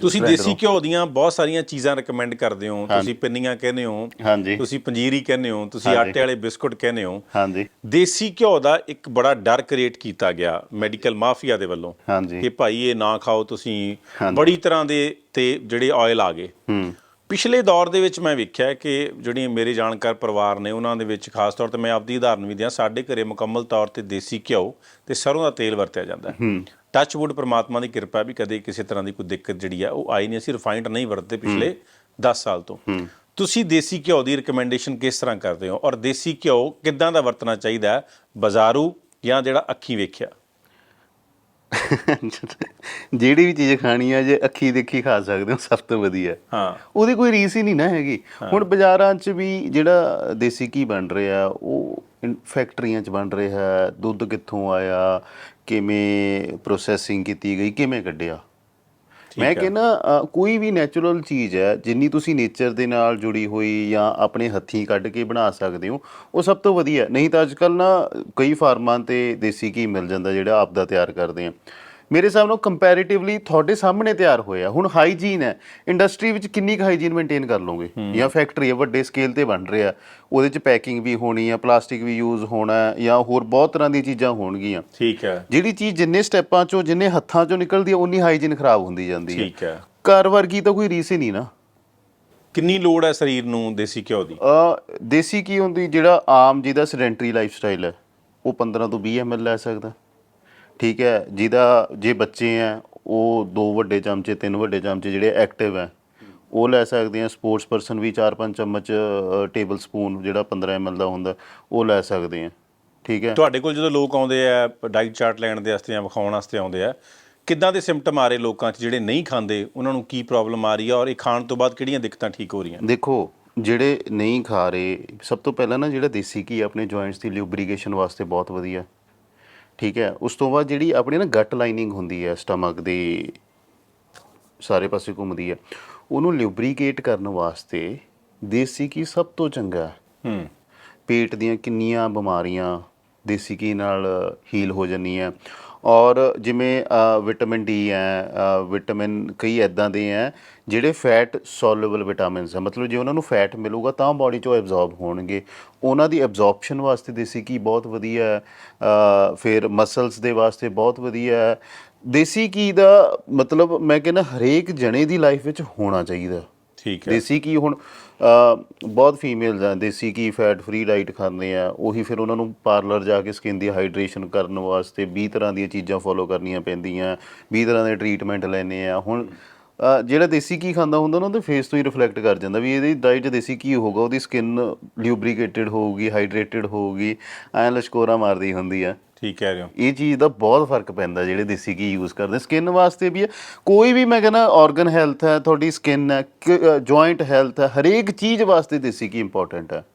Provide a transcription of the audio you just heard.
ਤੁਸੀਂ ਦੇਸੀ। ਘਿਓ ਦੀਆਂ ਬਹੁਤ ਸਾਰੀਆਂ ਚੀਜ਼ਾਂ ਰეკਮੈਂਡ ਕਰਦੇ ਹੋ ਤੁਸੀਂ ਪਿੰਨੀਆਂ ਕਹਿੰਦੇ ਹੋ ਹਾਂਜੀ। ਤੁਸੀਂ ਪੰਜੀਰੀ ਕਹਿੰਦੇ ਹੋ ਤੁਸੀਂ। ਆਟੇ ਵਾਲੇ ਬਿਸਕੁਟ ਕਹਿੰਦੇ ਹੋ। ਹਾਂਜੀ। ਦੇਸੀ ਘਿਓ ਦਾ ਇੱਕ ਬੜਾ ਡਰ ਕ੍ਰੀਏਟ ਕੀਤਾ ਗਿਆ ਮੈਡੀਕਲ ਮਾਫੀਆ ਦੇ ਵੱਲੋਂ ਕਿ ਭਾਈ ਇਹ ਨਾ ਖਾਓ ਤੁਸੀਂ। ਬੜੀ ਤਰ੍ਹਾਂ ਦੇ ਤੇ ਜਿਹੜੇ ਆਇਲ ਆ ਗਏ। ਹੂੰ। ਪਿਛਲੇ ਦੌਰ ਦੇ ਵਿੱਚ ਮੈਂ ਵੇਖਿਆ ਕਿ ਜਿਹੜੀ ਮੇਰੇ ਜਾਣਕਾਰ ਪਰਿਵਾਰ ਨੇ ਉਹਨਾਂ ਦੇ ਵਿੱਚ ਖਾਸ ਤੌਰ ਤੇ ਮੈਂ ਆਪਦੀ ਉਦਾਹਰਨ ਵੀ ਦਿਆਂ ਸਾਡੇ ਘਰੇ ਮੁਕੰਮਲ ਤੌਰ ਤੇ ਦੇਸੀ ਘਿਓ ਤੇ ਸਰੋਂ ਦਾ ਤੇਲ ਵਰਤਿਆ ਜਾਂਦਾ ਹੈ। ਟੱਚ ਵੁੱਡ ਪ੍ਰਮਾਤਮਾ ਦੀ ਕਿਰਪਾ ਵੀ ਕਦੇ ਕਿਸੇ ਤਰ੍ਹਾਂ ਦੀ ਕੋਈ ਦਿੱਕਤ ਜਿਹੜੀ ਆ ਉਹ ਆਈ ਨਹੀਂ। ਅਸੀਂ ਰਿਫਾਈਨਡ ਨਹੀਂ ਵਰਤਦੇ ਪਿਛਲੇ 10 ਸਾਲ ਤੋਂ। ਤੁਸੀਂ ਦੇਸੀ ਘਿਓ ਦੀ ਰਿਕਮੈਂਡੇਸ਼ਨ ਕਿਸ ਤਰ੍ਹਾਂ ਕਰਦੇ ਹੋ? ਔਰ ਦੇਸੀ ਘਿਓ ਕਿੱਦਾਂ ਦਾ ਵਰਤਣਾ ਚਾਹੀਦਾ ਬਾਜ਼ਾਰੂ ਜਾਂ ਜਿਹੜਾ ਅੱਖੀ ਵੇਖਿਆ? ਜਿਹੜੀ ਵੀ ਚੀਜ਼ ਖਾਣੀ ਆ ਜੇ ਅੱਖੀ ਦੇਖੀ ਖਾ ਸਕਦੇ ਹੋ ਸਭ ਤੋਂ ਵਧੀਆ। ਹਾਂ। ਉਹਦੀ ਕੋਈ ਰੀਸ ਹੀ ਨਹੀਂ ਨਾ ਹੈਗੀ। ਹੁਣ ਬਾਜ਼ਾਰਾਂ 'ਚ ਵੀ ਜਿਹੜਾ ਦੇਸੀ ਘੀ ਬਣ ਰਿਹਾ ਉਹ ਫੈਕਟਰੀਆਂ 'ਚ ਬਣ ਰਿਹਾ ਦੁੱਧ ਕਿੱਥੋਂ ਆਇਆ ਕਿਵੇਂ ਪ੍ਰੋਸੈਸਿੰਗ ਕੀਤੀ ਗਈ ਕਿਵੇਂ ਕੱਢਿਆ? ਮੈਂ ਕਹਿੰਦਾ ਕੋਈ ਵੀ ਨੈਚੁਰਲ ਚੀਜ਼ ਹੈ ਜਿੰਨੀ ਤੁਸੀਂ ਨੇਚਰ ਦੇ ਨਾਲ ਜੁੜੀ ਹੋਈ ਜਾਂ ਆਪਣੇ ਹੱਥੀਂ ਕੱਢ ਕੇ ਬਣਾ ਸਕਦੇ ਹੋ ਉਹ ਸਭ ਤੋਂ ਵਧੀਆ। ਨਹੀਂ ਤਾਂ ਅੱਜਕੱਲ ਨਾ ਕਈ ਫਾਰਮਾਂ ਤੇ ਦੇਸੀ ਘੀ ਮਿਲ ਜਾਂਦਾ ਜਿਹੜਾ ਆਪ ਦਾ ਤਿਆਰ ਕਰਦੇ ਆ। ਮੇਰੇ ਹਿਸਾਬ ਨਾਲ ਕੰਪੈਰੀਟਿਵਲੀ ਤੁਹਾਡੇ ਸਾਹਮਣੇ ਤਿਆਰ ਹੋਇਆ ਹੁਣ ਹਾਈਜੀਨ ਹੈ। ਇੰਡਸਟਰੀ ਵਿੱਚ ਕਿੰਨੀ ਕੁ ਹਾਈਜੀਨ ਮੇਨਟੇਨ ਕਰ ਲਓਗੇ? ਜਾਂ ਫੈਕਟਰੀ ਹੈ ਵੱਡੇ ਸਕੇਲ ਤੇ ਬਣ ਰਿਹਾ। ਉਹਦੇ ਚ ਪੈਕਿੰਗ ਵੀ ਹੋਣੀ ਹੈ ਪਲਾਸਟਿਕ ਵੀ ਯੂਜ਼ ਹੋਣਾ ਜਾਂ ਹੋਰ ਬਹੁਤ ਤਰ੍ਹਾਂ ਦੀਆਂ ਚੀਜ਼ਾਂ ਹੋਣਗੀਆਂ। ਠੀਕ ਹੈ। ਜਿਹੜੀ ਚੀਜ਼ ਜਿੰਨੇ ਸਟੈਪਾਂ ਚੋਂ ਜਿੰਨੇ ਹੱਥਾਂ ਚੋਂ ਨਿਕਲਦੀ ਹੈ ਉਨੀ ਹਾਈਜੀਨ ਖਰਾਬ ਹੁੰਦੀ ਜਾਂਦੀ ਹੈ। ਠੀਕ ਹੈ। ਘਰ ਵਰਗੀ ਤਾਂ ਕੋਈ ਰੀਸ ਹੀ ਨਹੀਂ ਨਾ। ਕਿੰਨੀ ਲੋੜ ਹੈ ਸਰੀਰ ਨੂੰ ਦੇਸੀ ਘਿਓ ਦੀ? ਅ ਦੇਸੀ ਕੀ ਹੁੰਦੀ ਜਿਹੜਾ ਆਮ ਜਿਹਦਾ ਸੈਡੈਂਟਰੀ ਲਾਈਫ ਸਟਾਈਲ ਹੈ ਉਹ 15 ਤੋਂ 20 ml ਲੈ ਸਕਦਾ। ਠੀਕ ਹੈ ਜਿਹਦਾ ਜੇ ਬੱਚੇ ਆ ਉਹ ਦੋ ਵੱਡੇ ਚਮਚੇ ਤਿੰਨ ਵੱਡੇ ਚਮਚੇ ਜਿਹੜੇ ਐਕਟਿਵ ਹੈ ਉਹ ਲੈ ਸਕਦੇ ਆ ਸਪੋਰਟਸ ਪਰਸਨ ਵੀ 4-5 ਚਮਚ ਟੇਬਲ ਸਪੂਨ ਜਿਹੜਾ 15 ml ਦਾ ਹੁੰਦਾ ਉਹ ਲੈ ਸਕਦੇ ਆ ਠੀਕ ਹੈ। ਤੁਹਾਡੇ ਕੋਲ ਜਦੋਂ ਲੋਕ ਆਉਂਦੇ ਆ ਡਾਈਟ ਚਾਰਟ ਲੈਣ ਦੇ ਵਾਸਤੇ ਜਾਂ ਵਿਖਾਉਣ ਵਾਸਤੇ ਆਉਂਦੇ ਆ ਕਿੱਦਾਂ ਦੇ ਸਿੰਪਟਮ ਆ ਰਹੇ ਲੋਕਾਂ 'ਚ ਜਿਹੜੇ ਨਹੀਂ ਖਾਂਦੇ ਉਹਨਾਂ ਨੂੰ ਕੀ ਪ੍ਰੋਬਲਮ ਆ ਰਹੀ ਆ ਔਰ ਇਹ ਖਾਣ ਤੋਂ ਬਾਅਦ ਕਿਹੜੀਆਂ ਦਿੱਕਤਾਂ ਠੀਕ ਹੋ ਰਹੀਆਂ? ਦੇਖੋ ਜਿਹੜੇ ਨਹੀਂ ਖਾ ਰਹੇ ਸਭ ਤੋਂ ਪਹਿਲਾਂ ਨਾ ਜਿਹੜਾ ਦੇਸੀ ਘੀ ਆਪਣੇ ਜੁਆਇੰਟਸ ਦੀ ਲਿਊਬਰੀਕੇਸ਼ਨ ਵਾਸਤੇ ਬਹੁਤ ਵਧੀਆ। ਠੀਕ ਹੈ ਉਸ ਤੋਂ ਬਾਅਦ ਜਿਹੜੀ ਆਪਣੀ ਨਾ ਗਟ ਲਾਈਨਿੰਗ ਹੁੰਦੀ ਹੈ ਸਟਮਕ ਦੀ ਸਾਰੇ ਪਾਸੇ ਘੁੰਮਦੀ ਹੈ ਉਹਨੂੰ ਲਿਊਬਰੀਕੇਟ ਕਰਨ ਵਾਸਤੇ ਦੇਸੀ ਘੀ ਸਭ ਤੋਂ ਚੰਗਾ ਹੈ। ਪੇਟ ਦੀਆਂ ਕਿੰਨੀਆਂ ਬਿਮਾਰੀਆਂ ਦੇਸੀ ਘੀ ਨਾਲ ਹੀਲ ਹੋ ਜਾਂਦੀਆਂ ਔਰ ਜਿਵੇਂ ਵਿਟਾਮਿਨ ਡੀ ਹੈ ਵਿਟਾਮਿਨ ਕਈ ਐਦਾਂ ਦੇ ਹੈ, ਜਿਹੜੇ ਫੈਟ ਸੋਲੂਬਲ ਵਿਟਾਮਿਨਸ ਹੈ। ਮਤਲਬ ਜੇ ਉਹਨਾਂ ਨੂੰ ਫੈਟ ਮਿਲੂਗਾ ਤਾਂ ਬਾਡੀ ਚੋਂ ਐਬਜ਼ੌਰਬ ਹੋਣਗੇ। ਉਹਨਾਂ ਦੀ ਐਬਜ਼ੌਰਪਸ਼ਨ ਵਾਸਤੇ ਦੇਸੀ ਘੀ ਬਹੁਤ ਵਧੀਆ ਫਿਰ ਮਸਲਸ ਦੇ ਵਾਸਤੇ ਬਹੁਤ ਵਧੀਆ ਦੇਸੀ ਘੀ ਦਾ ਮਤਲਬ ਮੈਂ ਕਹਿੰਦਾ ਹਰੇਕ ਜਣੇ ਦੀ ਲਾਈਫ ਵਿੱਚ ਹੋਣਾ ਚਾਹੀਦਾ। ਠੀਕ ਹੈ। ਦੇਸੀ ਕੀ ਹੁਣ ਬਹੁਤ ਫੀਮੇਲਸ ਆ, ਦੇਸੀ ਕੀ ਫੈਟ ਫ੍ਰੀ ਡਾਈਟ ਖਾਂਦੇ ਆ, ਉਹੀ ਫਿਰ ਉਹਨਾਂ ਨੂੰ ਪਾਰਲਰ ਜਾ ਕੇ ਸਕਿਨ ਦੀ ਹਾਈਡਰੇਸ਼ਨ ਕਰਨ ਵਾਸਤੇ 20 ਤਰ੍ਹਾਂ ਦੀਆਂ ਚੀਜ਼ਾਂ ਫੋਲੋ ਕਰਨੀਆਂ ਪੈਂਦੀਆਂ 20 ਤਰ੍ਹਾਂ ਦੇ ਟਰੀਟਮੈਂਟ ਲੈਣੇ ਆ। ਹੁਣ ਜਿਹੜਾ ਦੇਸੀ ਕੀ ਖਾਂਦਾ ਹੁੰਦਾ ਨਾ ਉਹਦੇ ਫੇਸ ਤੋਂ ਹੀ ਰਿਫਲੈਕਟ ਕਰ ਜਾਂਦਾ ਵੀ ਇਹਦੀ ਡਾਈਟ ਦੇਸੀ ਕੀ ਹੋਊਗਾ ਉਹਦੀ ਸਕਿਨ ਲਿਊਬਰੀਕੇਟਡ ਹੋਊਗੀ ਹਾਈਡਰੇਟਡ ਹੋਊਗੀ ਐ ਲਸ਼ਕੋਰਾ ਮਾਰਦੀ ਹੁੰਦੀ ਆ। ਠੀਕ ਕਹਿ ਰਹੇ ਹੋ। ਇਹ ਚੀਜ਼ ਦਾ ਬਹੁਤ ਫ਼ਰਕ ਪੈਂਦਾ ਜਿਹੜੇ ਦੇਸੀ ਘੀ ਯੂਜ਼ ਕਰਦੇ। ਸਕਿਨ ਵਾਸਤੇ ਵੀ ਹੈ ਕੋਈ ਵੀ ਮੈਂ ਕਹਿੰਦਾ ਆਰਗਨ ਹੈਲਥ ਹੈ ਤੁਹਾਡੀ ਸਕਿਨ ਹੈ ਜੁਆਇੰਟ ਹੈਲਥ ਹੈ ਹਰੇਕ ਚੀਜ਼ ਵਾਸਤੇ ਦੇਸੀ ਘੀ ਇੰਪੋਰਟੈਂਟ ਹੈ।